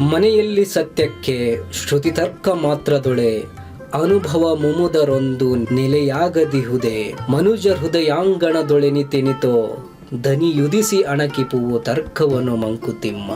ಮನೆಯಲ್ಲಿ ಸತ್ಯಕ್ಕೆ ಶ್ರುತಿ ತರ್ಕ ಮಾತ್ರದೊಳೆ, ಅನುಭವ ಮುಮುದರೊಂದು ನೆಲೆಯಾಗದಿಹುದೆ, ಮನುಜ ಹೃದಯಾಂಗಣದೊಳೆನಿ ತೆನಿತೋ ದನಿಯುದಿಸಿ ಅಣಕಿಪುವು ತರ್ಕವನ್ನು ಮಂಕುತಿಮ್ಮ.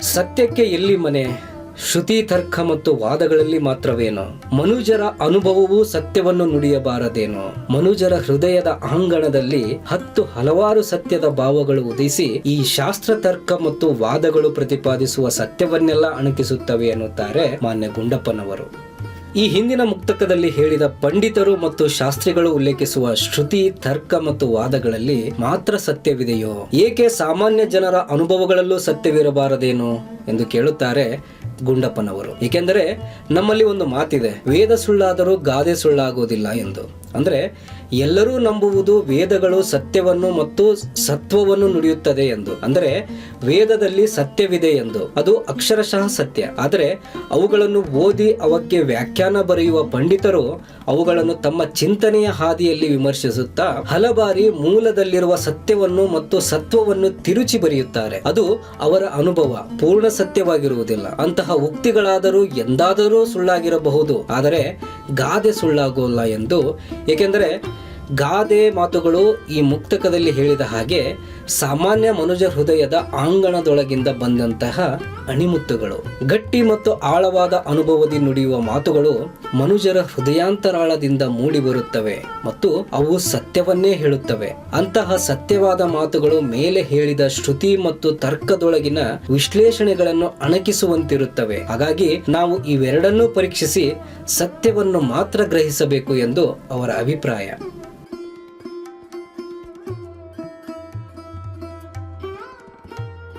ಸತ್ಯಕ್ಕೆ ಎಲ್ಲಿ ಮನೆ? ಶ್ರುತಿ ತರ್ಕ ಮತ್ತು ವಾದಗಳಲ್ಲಿ ಮಾತ್ರವೇನು? ಮನುಜರ ಅನುಭವವು ಸತ್ಯವನ್ನು ನುಡಿಯಬಾರದೇನೋ? ಮನುಜರ ಹೃದಯದ ಆಂಗಣದಲ್ಲಿ ಹತ್ತು ಹಲವಾರು ಸತ್ಯದ ಭಾವಗಳು ಉದಿಸಿ ಈ ಶಾಸ್ತ್ರ ತರ್ಕ ಮತ್ತು ವಾದಗಳು ಪ್ರತಿಪಾದಿಸುವ ಸತ್ಯವನ್ನೆಲ್ಲ ಅಣಕಿಸುತ್ತವೆ ಎನ್ನುತ್ತಾರೆ ಮಾನ್ಯ ಗುಂಡಪ್ಪನವರು ಈ ಹಿಂದಿನ ಮುಕ್ತಕದಲ್ಲಿ ಹೇಳಿದ ಪಂಡಿತರು ಮತ್ತು ಶಾಸ್ತ್ರಿಗಳು ಉಲ್ಲೇಖಿಸುವ ಶ್ರುತಿ ತರ್ಕ ಮತ್ತು ವಾದಗಳಲ್ಲಿ ಮಾತ್ರ ಸತ್ಯವಿದೆಯೋ? ಏಕೆ ಸಾಮಾನ್ಯ ಜನರ ಅನುಭವಗಳಲ್ಲೂ ಸತ್ಯವಿರಬಾರದೇನು? ಎಂದು ಕೇಳುತ್ತಾರೆ ಗುಂಡಪ್ಪನವರು. ಏಕೆಂದರೆ ನಮ್ಮಲ್ಲಿ ಒಂದು ಮಾತಿದೆ ವೇದ ಸುಳ್ಳಾದರೂ ಗಾದೆ ಸುಳ್ಳಾಗುವುದಿಲ್ಲ ಎಂದು. ಅಂದ್ರೆ ಎಲ್ಲರೂ ನಂಬುವುದು ವೇದಗಳು ಸತ್ಯವನ್ನು ಮತ್ತು ಸತ್ವವನ್ನು ನುಡಿಯುತ್ತದೆ ಎಂದು. ಅಂದರೆ ವೇದದಲ್ಲಿ ಸತ್ಯವಿದೆ ಎಂದು. ಅದು ಅಕ್ಷರಶಃ ಸತ್ಯ. ಆದರೆ ಅವುಗಳನ್ನು ಓದಿ ಅವಕ್ಕೆ ವ್ಯಾಖ್ಯಾನ ಬರೆಯುವ ಪಂಡಿತರು ಅವುಗಳನ್ನು ತಮ್ಮ ಚಿಂತನೆಯ ಹಾದಿಯಲ್ಲಿ ವಿಮರ್ಶಿಸುತ್ತಾ ಹಲಬಾರಿ ಮೂಲದಲ್ಲಿರುವ ಸತ್ಯವನ್ನು ಮತ್ತು ಸತ್ವವನ್ನು ತಿರುಚಿ ಬರೆಯುತ್ತಾರೆ. ಅದು ಅವರ ಅನುಭವ. ಪೂರ್ಣ ಸತ್ಯವಾಗಿರುವುದಿಲ್ಲ. ಅಂತಹ ಉಕ್ತಿಗಳಾದರೂ ಎಂದಾದರೂ ಸುಳ್ಳಾಗಿರಬಹುದು. ಆದರೆ ಗಾದೆ ಸುಳ್ಳಾಗೋಲ್ಲ ಎಂದು ಏಕೆಂದರೆ ಗಾದೆ ಮಾತುಗಳು ಈ ಮುಕ್ತಕದಲ್ಲಿ ಹೇಳಿದ ಹಾಗೆ ಸಾಮಾನ್ಯ ಮನುಜ ಹೃದಯದ ಆಂಗಣದೊಳಗಿಂದ ಬಂದಂತಹ ಅಣಿಮುತ್ತುಗಳು. ಗಟ್ಟಿ ಮತ್ತು ಆಳವಾದ ಅನುಭವದಿ ನುಡಿಯುವ ಮಾತುಗಳು ಮನುಜರ ಹೃದಯಾಂತರಾಳದಿಂದ ಮೂಡಿ ಬರುತ್ತವೆ ಮತ್ತು ಅವು ಸತ್ಯವನ್ನೇ ಹೇಳುತ್ತವೆ. ಅಂತಹ ಸತ್ಯವಾದ ಮಾತುಗಳು ಮೇಲೆ ಹೇಳಿದ ಶ್ರುತಿ ಮತ್ತು ತರ್ಕದೊಳಗಿನ ವಿಶ್ಲೇಷಣೆಗಳನ್ನು ಅಣಕಿಸುವಂತಿರುತ್ತವೆ. ಹಾಗಾಗಿ ನಾವು ಇವೆರಡನ್ನೂ ಪರೀಕ್ಷಿಸಿ ಸತ್ಯವನ್ನು ಮಾತ್ರ ಗ್ರಹಿಸಬೇಕು ಎಂದು ಅವರ ಅಭಿಪ್ರಾಯ.